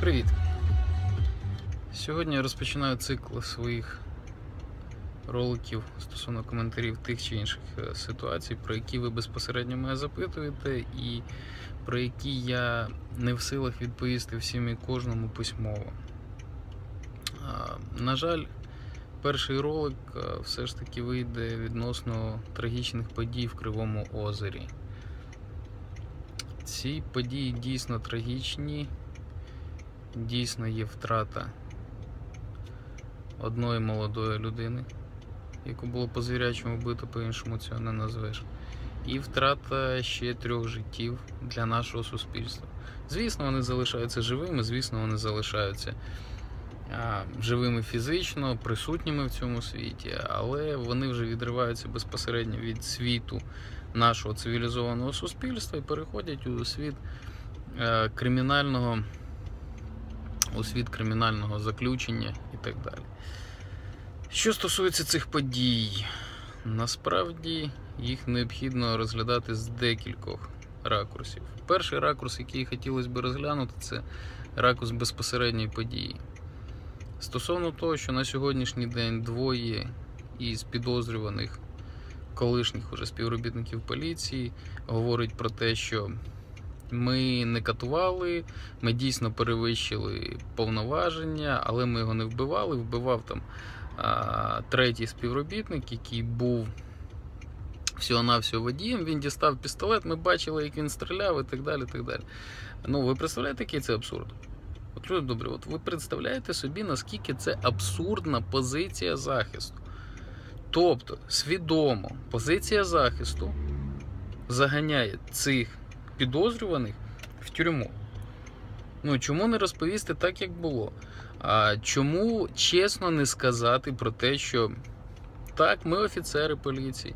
Привіт! Сьогодні я розпочинаю цикл своїх роликів стосовно коментарів тих чи інших е, ситуацій, про які ви безпосередньо мене запитуєте, і про які я не в силах відповісти всім і кожному письмово. На жаль, перший ролик е, все ж таки вийде відносно трагічних подій в Кривому озері. Ці події дійсно трагічні дійсно є втрата одної молодої людини, яку було по звірячому вбито, по-іншому цього не назвеш. І втрата ще трьох життів для нашого суспільства. Звісно, вони залишаються живими, звісно, вони залишаються живими фізично, присутніми в цьому світі, але вони вже відриваються безпосередньо від світу нашого цивілізованого суспільства і переходять у світ е, кримінального у світ кримінального заключення і так далі. Що стосується цих подій, насправді їх необхідно розглядати з декількох ракурсів. Перший ракурс, який хотілося б розглянути, це ракурс безпосередньої події. Стосовно того, що на сьогоднішній день двоє із підозрюваних колишніх уже співробітників поліції говорить про те, що ми не катували, ми дійсно перевищили повноваження, але ми його не вбивали. Вбивав там а, третій співробітник, який був всього-навсього водієм. Він дістав пістолет, ми бачили, як він стріляв і так далі. так далі. Ну, ви представляєте, який це абсурд? От люди добре, от ви представляєте собі, наскільки це абсурдна позиція захисту. Тобто, свідомо, позиція захисту заганяє цих підозрюваних в тюрму. Ну чому не розповісти так, як було? А чому чесно не сказати про те, що так, ми офіцери поліції,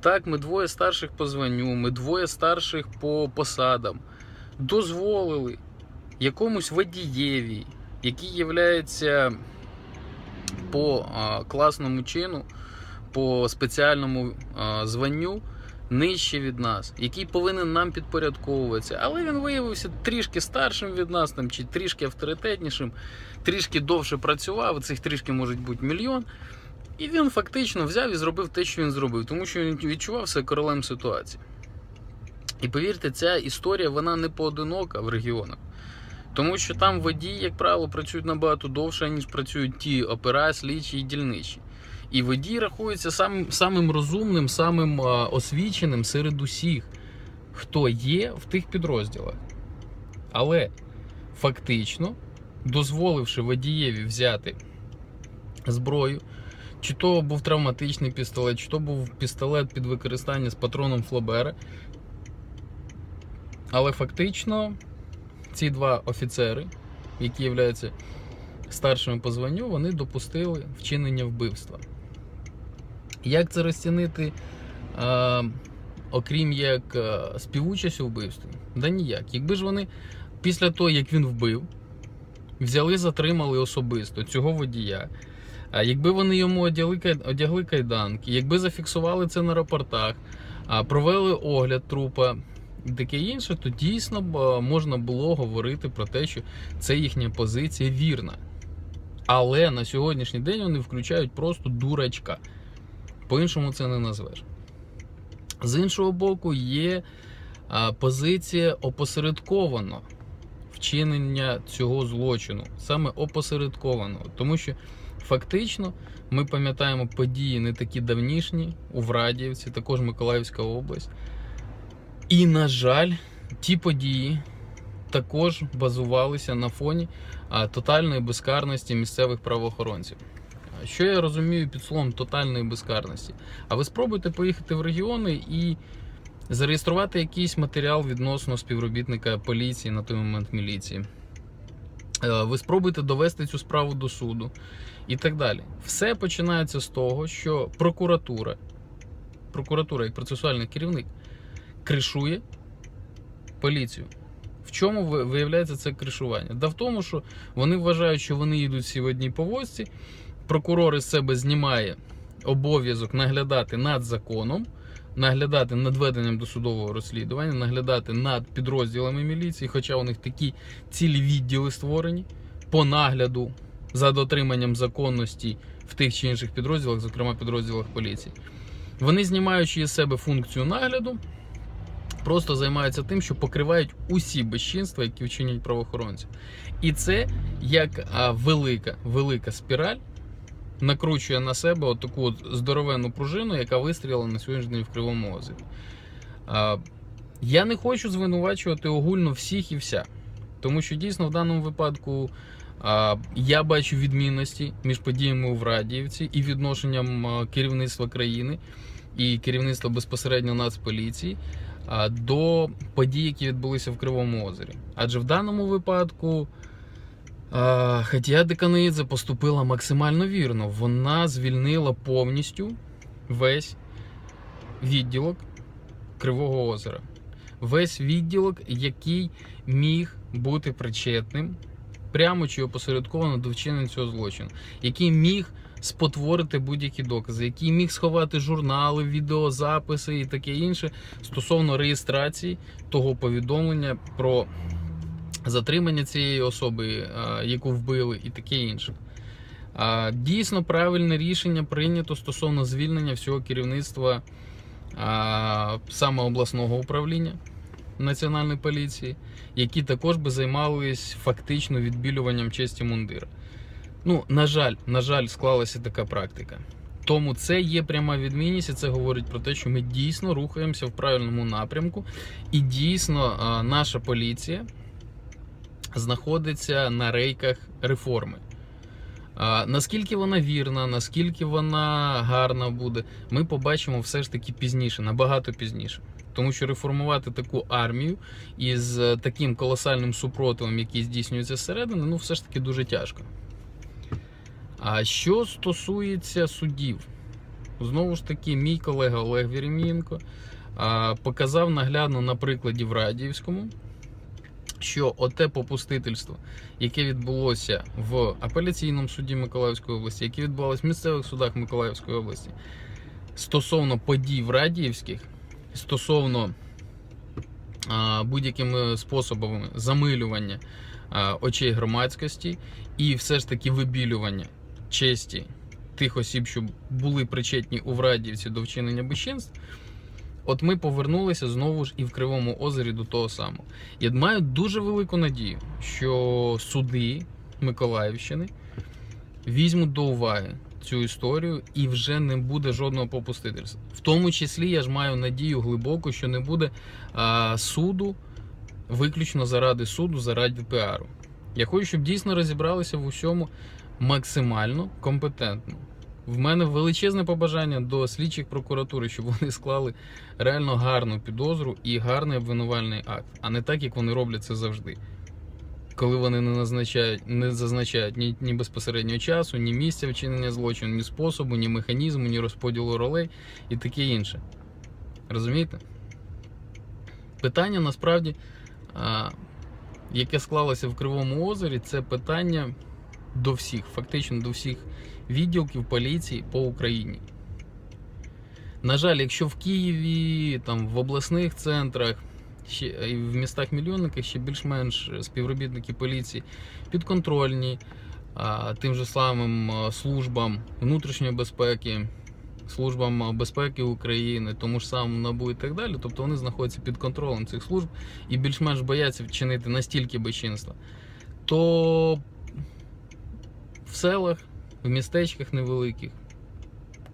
так, ми двоє старших по званню, ми двоє старших по посадам, дозволили якомусь водієві, який є по класному чину, по спеціальному званню нижче від нас, який повинен нам підпорядковуватися. Але він виявився трішки старшим від нас, там, чи трішки авторитетнішим, трішки довше працював, цих трішки може бути мільйон. І він фактично взяв і зробив те, що він зробив, тому що він відчувався королем ситуації. І повірте, ця історія вона не поодинока в регіонах. Тому що там водії, як правило, працюють набагато довше, ніж працюють ті опера, слідчі і дільничі. І водій рахується самим, самим розумним, самим освіченим серед усіх, хто є в тих підрозділах. Але фактично, дозволивши водієві взяти зброю, чи то був травматичний пістолет, чи то був пістолет під використання з патроном Флобера. Але фактично ці два офіцери, які являються старшими по званню, вони допустили вчинення вбивства. Як це розцінити, а, окрім як а, співучасть у вбивстві? Да ніяк. Якби ж вони після того, як він вбив, взяли, затримали особисто цього водія. А якби вони йому одягли, одягли кайданки, якби зафіксували це на рапортах, провели огляд трупа і таке інше, то дійсно можна було говорити про те, що це їхня позиція вірна. Але на сьогоднішній день вони включають просто дурачка. По-іншому це не назвеш. З іншого боку, є позиція опосередковано вчинення цього злочину, саме опосередкованого. Тому що фактично ми пам'ятаємо події не такі давнішні у Врадіївці, також Миколаївська область. І, на жаль, ті події також базувалися на фоні тотальної безкарності місцевих правоохоронців. Що я розумію під словом тотальної безкарності? А ви спробуйте поїхати в регіони і зареєструвати якийсь матеріал відносно співробітника поліції на той момент міліції. Е, Ви спробуйте довести цю справу до суду і так далі. Все починається з того, що прокуратура, прокуратура як процесуальний керівник, кришує поліцію. В чому виявляється це кришування? Да в тому, що вони вважають, що вони їдуть всі в одній повозці, прокурор із себе знімає обов'язок наглядати над законом, наглядати над веденням досудового розслідування, наглядати над підрозділами міліції, хоча у них такі цілі відділи створені по нагляду за дотриманням законності в тих чи інших підрозділах, зокрема підрозділах поліції. Вони, знімаючи із себе функцію нагляду, просто займаються тим, що покривають усі безчинства, які вчинять правоохоронці. І це як велика, велика спіраль накручує на себе таку от здоровенну пружину, яка вистріла на сьогоднішній день в Кривому озері. Я не хочу звинувачувати огульно всіх і вся. Тому що дійсно в даному випадку я бачу відмінності між подіями у Врадіївці і відношенням керівництва країни і керівництва безпосередньо Нацполіції до подій, які відбулися в Кривому озері. Адже в даному випадку. Хатія Деканаїдзе поступила максимально вірно. Вона звільнила повністю весь відділок Кривого озера. Весь відділок, який міг бути причетним прямо чи опосередковано до вчинення цього злочину, який міг спотворити будь-які докази, який міг сховати журнали, відеозаписи і таке інше стосовно реєстрації того повідомлення про затримання цієї особи, яку вбили, і таке інше. Дійсно правильне рішення прийнято стосовно звільнення всього керівництва саме обласного управління Національної поліції, які також би займались фактично відбілюванням честі мундира. Ну, на жаль, на жаль, склалася така практика. Тому це є пряма відмінність, і це говорить про те, що ми дійсно рухаємося в правильному напрямку, і дійсно наша поліція знаходиться на рейках реформи. Наскільки вона вірна, наскільки вона гарна буде, ми побачимо все ж таки пізніше, набагато пізніше. Тому що реформувати таку армію із е, таким колосальним супротивом, який здійснюється зсередини, ну все ж таки дуже тяжко. А що стосується судів, знову ж таки, мій колега Олег Вєремінко а, показав наглядно на прикладі в Радіївському, що оте попустительство, яке відбулося в апеляційному суді Миколаївської області, яке відбувалося в місцевих судах Миколаївської області, стосовно подій в Радіївських, стосовно будь-якими способами замилювання очей громадськості і все ж таки вибілювання честі тих осіб, що були причетні у Врадіївці до вчинення безчинств, от ми повернулися знову ж і в Кривому озері до того самого. Я маю дуже велику надію, що суди Миколаївщини візьмуть до уваги цю історію і вже не буде жодного попустительства. В тому числі я ж маю надію глибоку, що не буде а, суду виключно заради суду, заради піару. Я хочу, щоб дійсно розібралися в усьому максимально компетентно. В мене величезне побажання до слідчих прокуратури, щоб вони склали реально гарну підозру і гарний обвинувальний акт, а не так, як вони роблять це завжди. Коли вони не назначають, не зазначають ні, ні безпосереднього часу, ні місця вчинення злочину, ні способу, ні механізму, ні розподілу ролей і таке інше. Розумієте? Питання насправді, яке склалося в Кривому озері, це питання до всіх, фактично до всіх відділків поліції по Україні. На жаль, якщо в Києві, там, в обласних центрах, ще і в містах мільйонниках ще більш-менш співробітники поліції підконтрольні а, тим же самим службам внутрішньої безпеки, службам безпеки України, тому ж самому НАБУ і так далі. Тобто вони знаходяться під контролем цих служб і більш-менш бояться вчинити настільки безчинства, то в селах, в містечках невеликих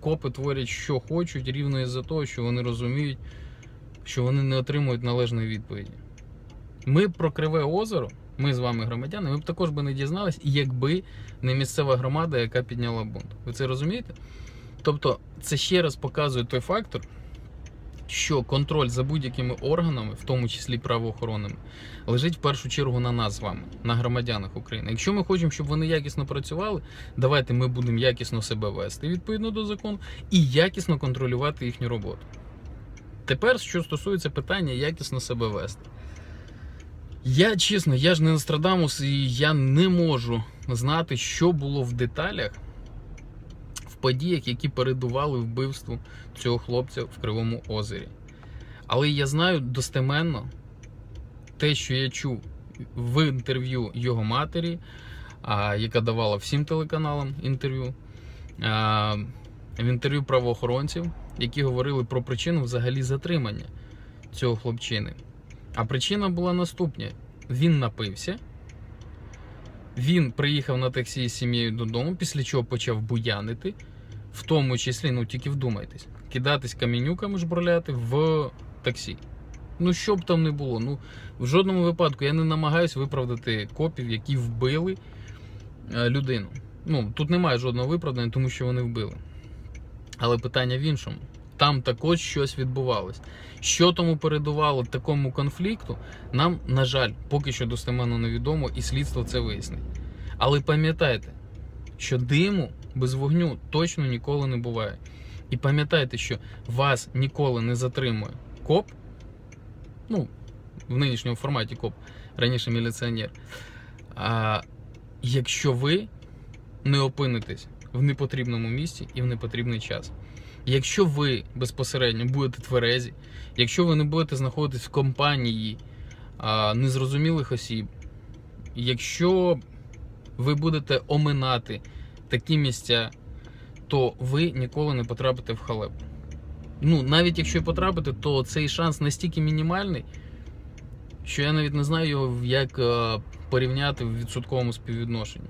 копи творять, що хочуть, рівно із-за того, що вони розуміють, що вони не отримують належної відповіді. Ми про Криве озеро, ми з вами громадяни, ми б також би не дізнались, якби не місцева громада, яка підняла бунт. Ви це розумієте? Тобто, це ще раз показує той фактор, що контроль за будь-якими органами, в тому числі правоохоронними, лежить в першу чергу на нас з вами, на громадянах України. Якщо ми хочемо, щоб вони якісно працювали, давайте ми будемо якісно себе вести відповідно до закону і якісно контролювати їхню роботу. Тепер, що стосується питання, якісно себе вести. Я чесно, я ж не Нострадамус, і я не можу знати, що було в деталях подіях, які передували вбивству цього хлопця в Кривому озері. Але я знаю достеменно те, що я чув в інтерв'ю його матері, яка давала всім телеканалам інтерв'ю, в інтерв'ю правоохоронців, які говорили про причину взагалі затримання цього хлопчини. А причина була наступна: він напився. Він приїхав на таксі з сім'єю додому, після чого почав буянити, в тому числі, ну тільки вдумайтесь, кидатись камінюками жбурляти в таксі. Ну, що б там не було. Ну, в жодному випадку я не намагаюся виправдати копів, які вбили е, людину. Ну, тут немає жодного виправдання, тому що вони вбили. Але питання в іншому. Там також щось відбувалось. Що тому передувало такому конфлікту, нам, на жаль, поки що достеменно невідомо, і слідство це вияснить. Але пам'ятайте, що диму без вогню точно ніколи не буває. І пам'ятайте, що вас ніколи не затримує коп, ну, в нинішньому форматі коп, раніше міліціонер. А якщо ви не опинитесь в непотрібному місці і в непотрібний час. Якщо ви безпосередньо будете тверезі, якщо ви не будете знаходитись в компанії а, незрозумілих осіб, якщо ви будете оминати такі місця, то ви ніколи не потрапите в халепу. Ну, навіть якщо і потрапите, то цей шанс настільки мінімальний, що я навіть не знаю його як е, порівняти в відсотковому співвідношенні.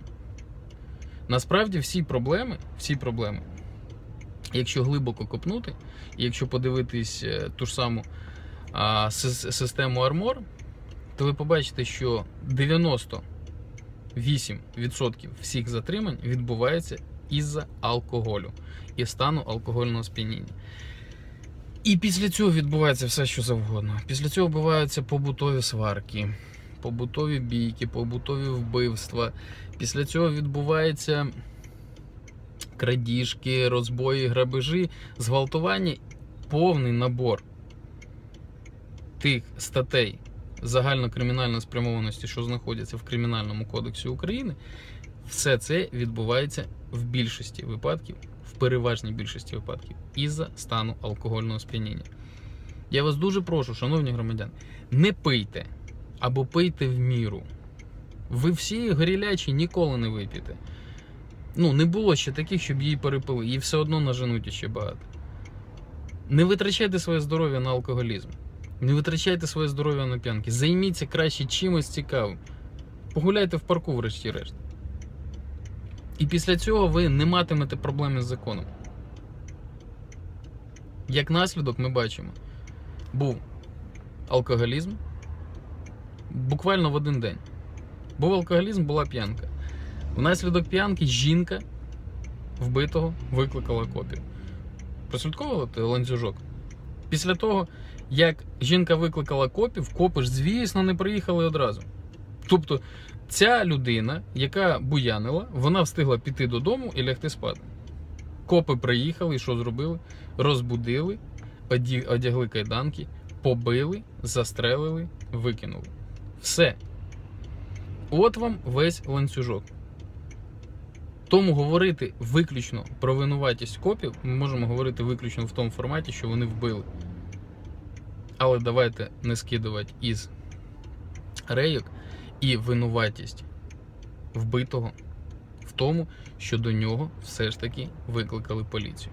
Насправді всі проблеми, всі проблеми, якщо глибоко копнути, і якщо подивитись е, ту ж саму систему Armor, то ви побачите, що 98% всіх затримань відбувається із-за алкоголю і стану алкогольного сп'яніння. І після цього відбувається все, що завгодно. Після цього відбуваються побутові сварки, побутові бійки, побутові вбивства. Після цього відбувається крадіжки, розбої, грабежі, зґвалтування, повний набор тих статей загальнокримінальної спрямованості, що знаходяться в Кримінальному кодексі України, все це відбувається в більшості випадків, в переважній більшості випадків, із-за стану алкогольного сп'яніння. Я вас дуже прошу, шановні громадяни, не пийте або пийте в міру. Ви всі горілячі ніколи не вип'єте. Ну, не було ще таких, щоб її перепили, її все одно наженуть іще багато. Не витрачайте своє здоров'я на алкоголізм. Не витрачайте своє здоров'я на п'янки. Займіться краще чимось цікавим. Погуляйте в парку, врешті-решт. І після цього ви не матимете проблеми з законом. Як наслідок, ми бачимо, був алкоголізм буквально в один день. Був алкоголізм, була п'янка. Внаслідок п'янки жінка вбитого викликала копів. Прослідковували ланцюжок? Після того, як жінка викликала копів, копи ж, звісно, не приїхали одразу. Тобто, ця людина, яка буянила, вона встигла піти додому і лягти спати. Копи приїхали і що зробили? Розбудили, одягли кайданки, побили, застрелили, викинули. Все. От вам весь ланцюжок. Тому говорити виключно про винуватість копів ми можемо говорити виключно в тому форматі, що вони вбили. Але давайте не скидувати із рейок і винуватість вбитого в тому, що до нього все ж таки викликали поліцію.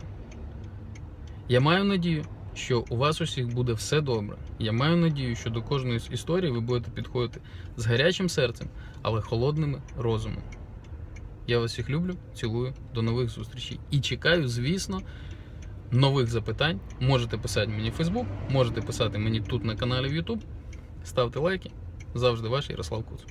Я маю надію, що у вас усіх буде все добре. Я маю надію, що до кожної з історії ви будете підходити з гарячим серцем, але холодними розумом. Я вас всіх люблю, цілую, до нових зустрічей. І чекаю, звісно, нових запитань. Можете писати мені в Facebook, можете писати мені тут на каналі в YouTube. Ставте лайки. Завжди ваш Ярослав Куц.